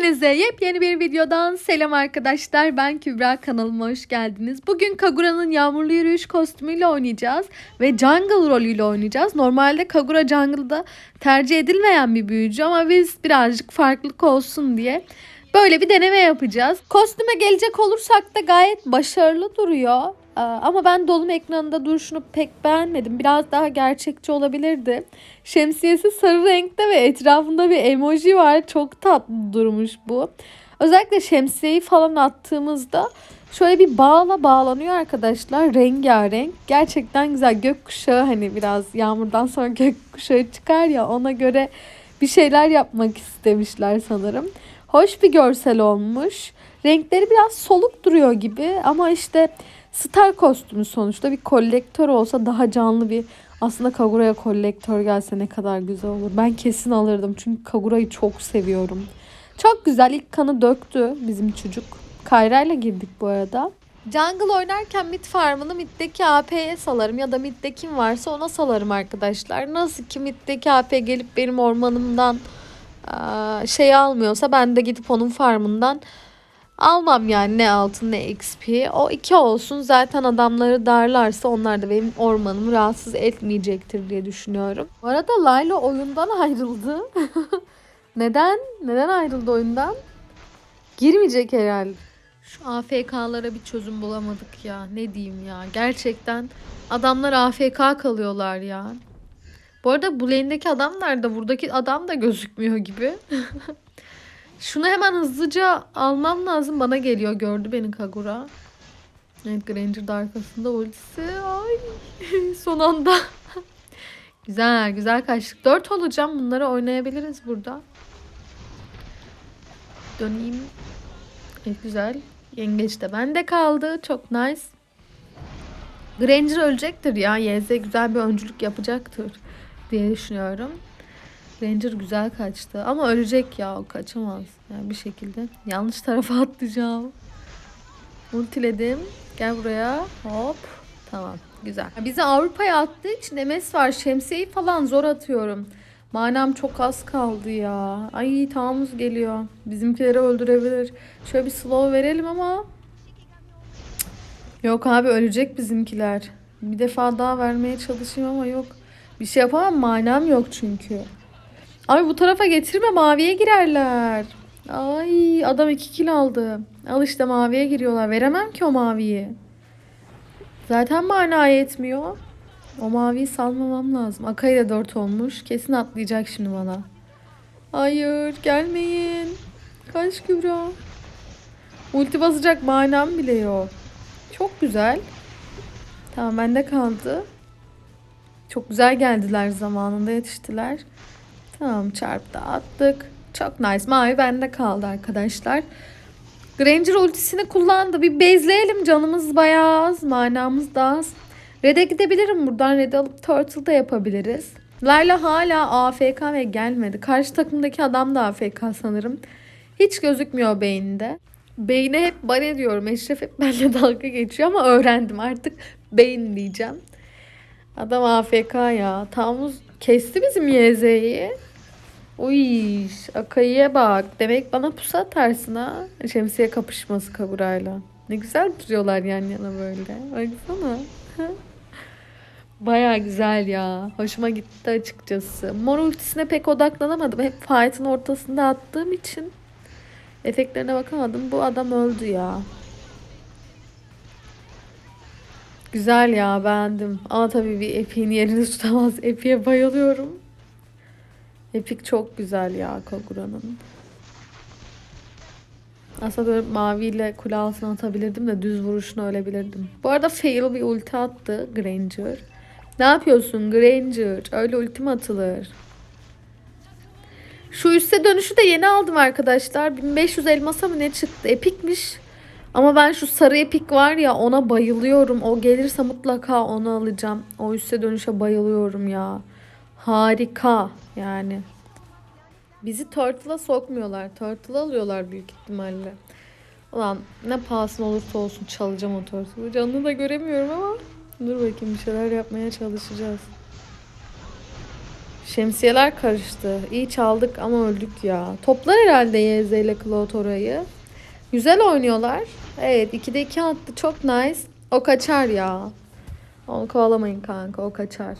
Hepinize yepyeni bir videodan selam arkadaşlar. Ben Kübra kanalıma hoş geldiniz. Bugün Kagura'nın yağmurlu yürüyüş kostümüyle oynayacağız ve jungle rolüyle oynayacağız. Normalde Kagura jungle'da tercih edilmeyen bir büyücü ama biz birazcık farklılık olsun diye böyle bir deneme yapacağız. Kostüme gelecek olursak da gayet başarılı duruyor. Ee, Ama ben dolum ekranında duruşunu pek beğenmedim. Biraz daha gerçekçi olabilirdi. Şemsiyesi sarı renkte ve etrafında bir emoji var. Çok tatlı durmuş bu. Özellikle şemsiyeyi falan attığımızda şöyle bir bağla bağlanıyor arkadaşlar. Rengarenk. Gerçekten güzel. Gökkuşağı hani biraz yağmurdan sonra gökkuşağı çıkar ya ona göre bir şeyler yapmak istemişler sanırım. Hoş bir görsel olmuş. Renkleri biraz soluk duruyor gibi ama işte star kostümü sonuçta bir kolektör olsa daha canlı bir aslında Kagura'ya kolektör gelse ne kadar güzel olur. Ben kesin alırdım çünkü Kagura'yı çok seviyorum. Çok güzel ilk kanı döktü bizim çocuk. Kayra ile girdik bu arada. Jungle oynarken mid farmını middeki AP'ye salarım ya da midde kim varsa ona salarım arkadaşlar. Nasıl ki middeki AP gelip benim ormanımdan şey almıyorsa ben de gidip onun farmından almam yani ne altın ne XP. O iki olsun zaten adamları darlarsa onlar da benim ormanımı rahatsız etmeyecektir diye düşünüyorum. Bu arada Layla oyundan ayrıldı. Neden? Neden ayrıldı oyundan? Girmeyecek herhalde. Şu AFK'lara bir çözüm bulamadık ya. Ne diyeyim ya. Gerçekten adamlar AFK kalıyorlar ya. Bu arada bu lane'deki adam nerede? Buradaki adam da gözükmüyor gibi. Şunu hemen hızlıca almam lazım. Bana geliyor. Gördü beni Kagura. Evet Granger de arkasında ultisi. Ay son anda. güzel güzel kaçtık. 4 olacağım. Bunları oynayabiliriz burada. Döneyim. Evet güzel. Yengeç de bende kaldı. Çok nice. Granger ölecektir ya. YZ güzel bir öncülük yapacaktır diye düşünüyorum. Ranger güzel kaçtı ama ölecek ya o kaçamaz yani bir şekilde. Yanlış tarafa atlayacağım. Ultiledim. Gel buraya. Hop. Tamam. Güzel. Bizi Avrupa'ya attığı için MS var. Şemsiyeyi falan zor atıyorum. Manam çok az kaldı ya. Ay tamamız geliyor. Bizimkileri öldürebilir. Şöyle bir slow verelim ama. Yok abi ölecek bizimkiler. Bir defa daha vermeye çalışayım ama yok. Bir şey yapamam manam yok çünkü. Ay bu tarafa getirme maviye girerler. Ay adam 2 kill aldı. Al işte maviye giriyorlar. Veremem ki o maviyi. Zaten mana yetmiyor. O maviyi salmamam lazım. Akai de 4 olmuş. Kesin atlayacak şimdi bana. Hayır gelmeyin. Kaç Kübra. Ulti basacak manam bile yok. Çok güzel. Tamam bende kaldı. Çok güzel geldiler zamanında yetiştiler. Tamam çarptı attık. Çok nice. Mavi bende kaldı arkadaşlar. Granger ultisini kullandı. Bir bezleyelim canımız bayağı az. Manamız da az. Red'e gidebilirim buradan. Red'i alıp Turtle da yapabiliriz. Layla hala AFK ve gelmedi. Karşı takımdaki adam da AFK sanırım. Hiç gözükmüyor beyninde. Beyne hep bane diyorum. Eşref hep benimle dalga geçiyor ama öğrendim artık beyin diyeceğim. Adam AFK ya. Tamuz kesti bizim YZ'yi. Uy, Akai'ye bak. Demek bana pusu atarsın ha. Şemsiye kapışması Kagura'yla. Ne güzel duruyorlar yan yana böyle. Baksana. Baya güzel ya. Hoşuma gitti açıkçası. Mor ultisine pek odaklanamadım. Hep fight'ın ortasında attığım için efektlerine bakamadım. Bu adam öldü ya. Güzel ya beğendim. Ama tabii bir Epic'in yerini tutamaz. Epic'e bayılıyorum. Epic çok güzel ya Kagura'nın. Aslında böyle maviyle kule altına atabilirdim de düz vuruşunu ölebilirdim. Bu arada fail bir ulti attı Granger. Ne yapıyorsun Granger? Öyle ulti mi atılır? Şu üste dönüşü de yeni aldım arkadaşlar. 1500 elmasa mı ne çıktı? Epikmiş. Ama ben şu sarı epik var ya ona bayılıyorum. O gelirse mutlaka onu alacağım. O üste dönüşe bayılıyorum ya. Harika yani. Bizi Turtle'a sokmuyorlar. Turtle alıyorlar büyük ihtimalle. Ulan ne pahasına olursa olsun çalacağım o Turtle'ı. Canını da göremiyorum ama dur bakayım bir şeyler yapmaya çalışacağız. Şemsiyeler karıştı. İyi çaldık ama öldük ya. Toplar herhalde YZ ile Claude orayı. Güzel oynuyorlar. Evet 2'de 2 attı. Çok nice. O kaçar ya. Onu kovalamayın kanka. O kaçar.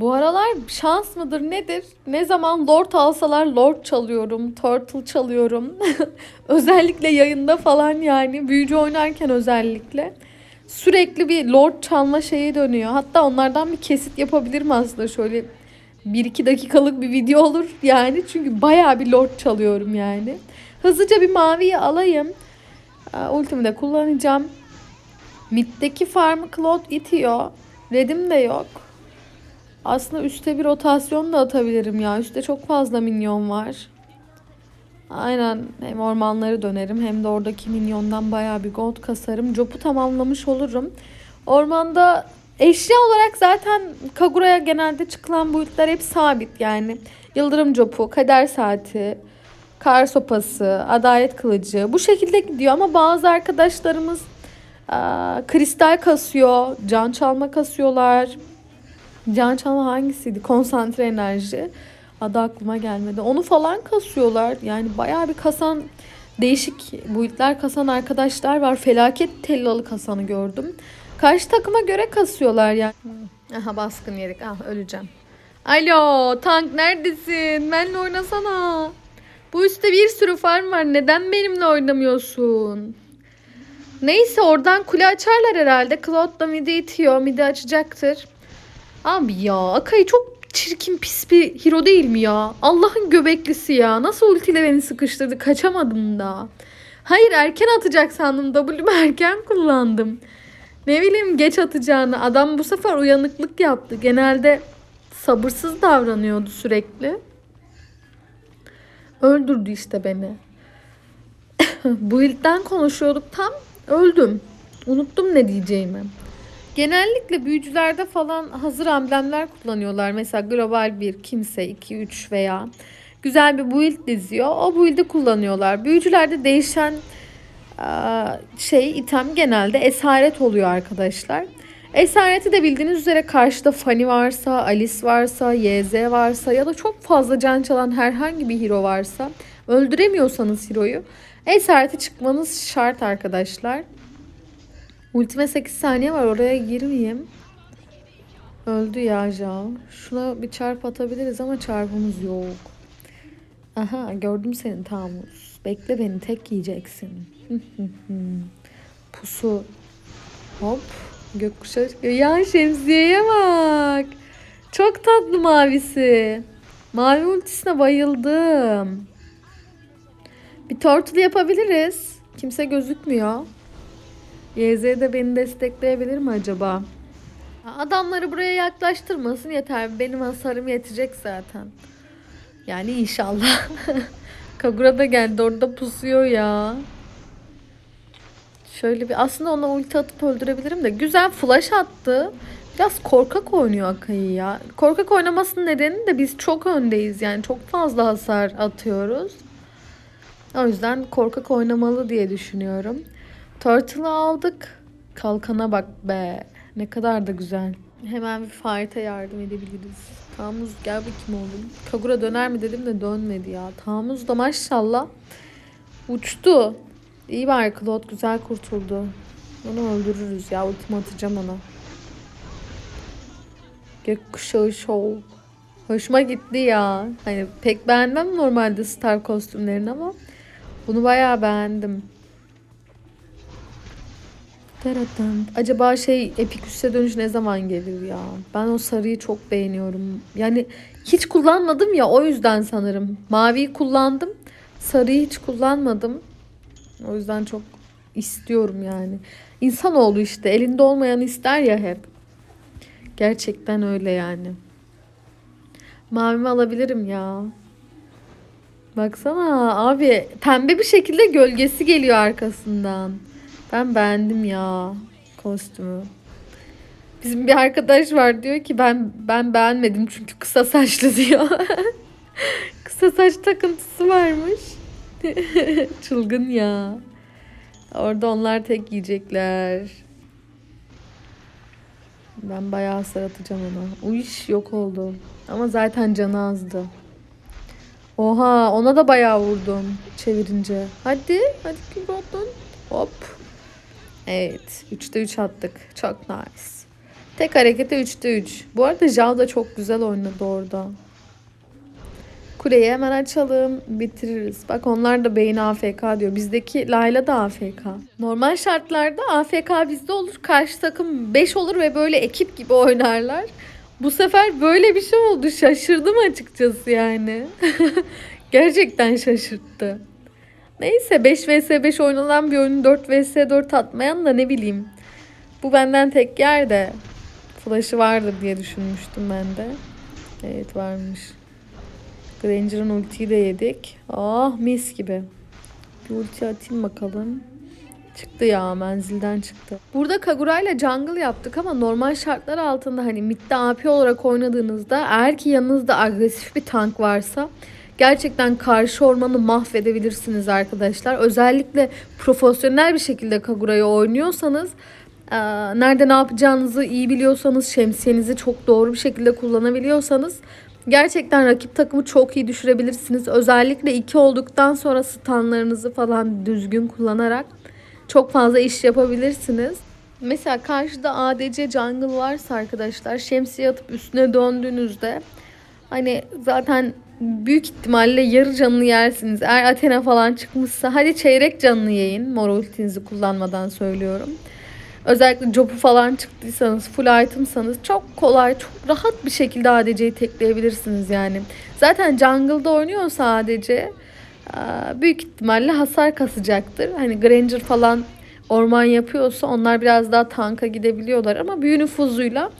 Bu aralar şans mıdır nedir? Ne zaman Lord alsalar Lord çalıyorum. Turtle çalıyorum. özellikle yayında falan yani. Büyücü oynarken özellikle. Sürekli bir Lord çalma şeyi dönüyor. Hatta onlardan bir kesit yapabilirim aslında. Şöyle 1-2 dakikalık bir video olur yani. Çünkü bayağı bir Lord çalıyorum yani. Hızlıca bir maviyi alayım. Ultimi de kullanacağım. Mid'deki farmı Claude itiyor. Red'im de yok. Aslında üstte bir rotasyon da atabilirim ya. Üstte çok fazla minyon var. Aynen hem ormanları dönerim hem de oradaki minyondan bayağı bir gold kasarım. Job'u tamamlamış olurum. Ormanda eşya olarak zaten Kagura'ya genelde çıkılan build'ler hep sabit yani. Yıldırım Job'u, kader saati, kar sopası, adalet kılıcı bu şekilde gidiyor ama bazı arkadaşlarımız aa, kristal kasıyor, can çalma kasıyorlar. Can çalma hangisiydi? Konsantre enerji. Adı aklıma gelmedi. Onu falan kasıyorlar. Yani bayağı bir kasan değişik build'ler kasan arkadaşlar var. Felaket tellalı kasanı gördüm. Karşı takıma göre kasıyorlar yani. Aha baskın yedik. Ah öleceğim. Alo tank neredesin? Benimle oynasana. Bu üstte bir sürü farm var. Neden benimle oynamıyorsun? Neyse oradan kule açarlar herhalde. Cloud da midi itiyor. Midi açacaktır. Abi ya Akai çok çirkin pis bir hero değil mi ya? Allah'ın göbeklisi ya. Nasıl ultiyle beni sıkıştırdı kaçamadım da. Hayır erken atacak sandım. W'mu erken kullandım. Ne bileyim geç atacağını. Adam bu sefer uyanıklık yaptı. Genelde sabırsız davranıyordu sürekli. Öldürdü işte beni. bu ilkten konuşuyorduk tam öldüm. Unuttum ne diyeceğimi. Genellikle büyücülerde falan hazır amblemler kullanıyorlar. Mesela global bir kimse 2 3 veya güzel bir build diziyor. O build'i kullanıyorlar. Büyücülerde değişen şey item genelde esaret oluyor arkadaşlar. Esareti de bildiğiniz üzere karşıda Fanny varsa, Alice varsa, YZ varsa ya da çok fazla can çalan herhangi bir hero varsa öldüremiyorsanız hero'yu esareti çıkmanız şart arkadaşlar. Ultime 8 saniye var oraya girmeyeyim. Öldü ya Jao. Şuna bir çarp atabiliriz ama çarpımız yok. Aha gördüm seni Tamus. Bekle beni tek yiyeceksin. Pusu. Hop. Gökkuşağı çıkıyor. Ya şemsiyeye bak. Çok tatlı mavisi. Mavi ultisine bayıldım. Bir turtle yapabiliriz. Kimse gözükmüyor. YZ de beni destekleyebilir mi acaba? Adamları buraya yaklaştırmasın yeter. Benim hasarım yetecek zaten. Yani inşallah. Kagura da geldi orada pusuyor ya. Şöyle bir aslında ona ulti atıp öldürebilirim de. Güzel flash attı. Biraz korkak oynuyor Akai'yi ya. Korkak oynamasının nedeni de biz çok öndeyiz. Yani çok fazla hasar atıyoruz. O yüzden korkak oynamalı diye düşünüyorum. Turtle'ı aldık. Kalkana bak be. Ne kadar da güzel. Hemen bir fight'a yardım edebiliriz. Tamuz gel bakayım oğlum. Kagura döner mi dedim de dönmedi ya. Tamuz da maşallah uçtu. İyi var Claude güzel kurtuldu. Onu öldürürüz ya. Ultimi atacağım ona. Gökkuşağı show. Hoşuma gitti ya. Hani pek beğenmem normalde star kostümlerini ama bunu bayağı beğendim. Acaba şey Epiküs'e dönüş ne zaman gelir ya? Ben o sarıyı çok beğeniyorum. Yani hiç kullanmadım ya o yüzden sanırım. Maviyi kullandım. Sarıyı hiç kullanmadım. O yüzden çok istiyorum yani. İnsan oldu işte. Elinde olmayan ister ya hep. Gerçekten öyle yani. Mavimi alabilirim ya. Baksana abi pembe bir şekilde gölgesi geliyor arkasından. Ben beğendim ya kostümü. Bizim bir arkadaş var diyor ki ben ben beğenmedim çünkü kısa saçlı diyor. kısa saç takıntısı varmış. Çılgın ya. Orada onlar tek yiyecekler. Ben bayağı hasar atacağım ona. Uy yok oldu. Ama zaten canı azdı. Oha ona da bayağı vurdum çevirince. Hadi hadi Kübrat'ın. Hop. Evet 3'te 3 attık. Çok nice. Tek harekete 3'te 3. Bu arada Jao da çok güzel oynadı orada. Kuleyi hemen açalım. Bitiririz. Bak onlar da beyin AFK diyor. Bizdeki Layla da AFK. Normal şartlarda AFK bizde olur. Karşı takım 5 olur ve böyle ekip gibi oynarlar. Bu sefer böyle bir şey oldu. Şaşırdım açıkçası yani. Gerçekten şaşırttı. Neyse 5 vs 5 oynanan bir oyunu 4 vs 4 atmayan da ne bileyim. Bu benden tek yer de flash'ı vardır diye düşünmüştüm ben de. Evet varmış. Granger'ın ultiyi de yedik. Ah mis gibi. Bir ulti atayım bakalım. Çıktı ya menzilden çıktı. Burada Kagura ile jungle yaptık ama normal şartlar altında hani midde AP olarak oynadığınızda eğer ki yanınızda agresif bir tank varsa gerçekten karşı ormanı mahvedebilirsiniz arkadaşlar. Özellikle profesyonel bir şekilde Kagura'yı oynuyorsanız eee, nerede ne yapacağınızı iyi biliyorsanız şemsiyenizi çok doğru bir şekilde kullanabiliyorsanız gerçekten rakip takımı çok iyi düşürebilirsiniz. Özellikle iki olduktan sonra stunlarınızı falan düzgün kullanarak çok fazla iş yapabilirsiniz. Mesela karşıda ADC jungle varsa arkadaşlar şemsiye atıp üstüne döndüğünüzde hani zaten büyük ihtimalle yarı canını yersiniz. Eğer Athena falan çıkmışsa hadi çeyrek canını yiyin. Mor ultinizi kullanmadan söylüyorum. Özellikle jobu falan çıktıysanız, full itemsanız çok kolay, çok rahat bir şekilde ADC'yi tekleyebilirsiniz yani. Zaten jungle'da oynuyorsa ADC Aa, büyük ihtimalle hasar kasacaktır. Hani Granger falan orman yapıyorsa onlar biraz daha tanka gidebiliyorlar ama büyü nüfuzuyla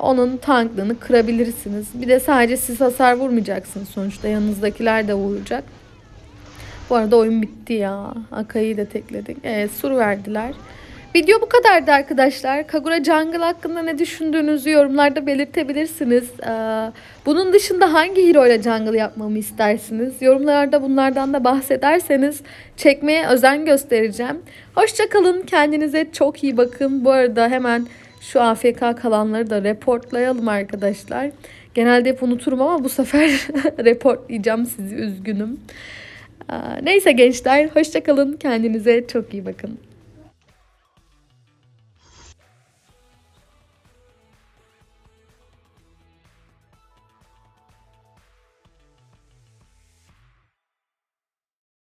onun tanklığını kırabilirsiniz. Bir de sadece siz hasar vurmayacaksınız sonuçta yanınızdakiler de vuracak. Bu arada oyun bitti ya. Akai'yi de tekledik. Evet sur verdiler. Video bu kadardı arkadaşlar. Kagura Jungle hakkında ne düşündüğünüzü yorumlarda belirtebilirsiniz. Ee, Bunun dışında hangi hero ile jungle yapmamı istersiniz? Yorumlarda bunlardan da bahsederseniz çekmeye özen göstereceğim. Hoşçakalın. Kendinize çok iyi bakın. Bu arada hemen şu AFK kalanları da reportlayalım arkadaşlar. Genelde hep unuturum ama bu sefer reportlayacağım sizi üzgünüm. Neyse gençler hoşçakalın. Kendinize çok iyi bakın.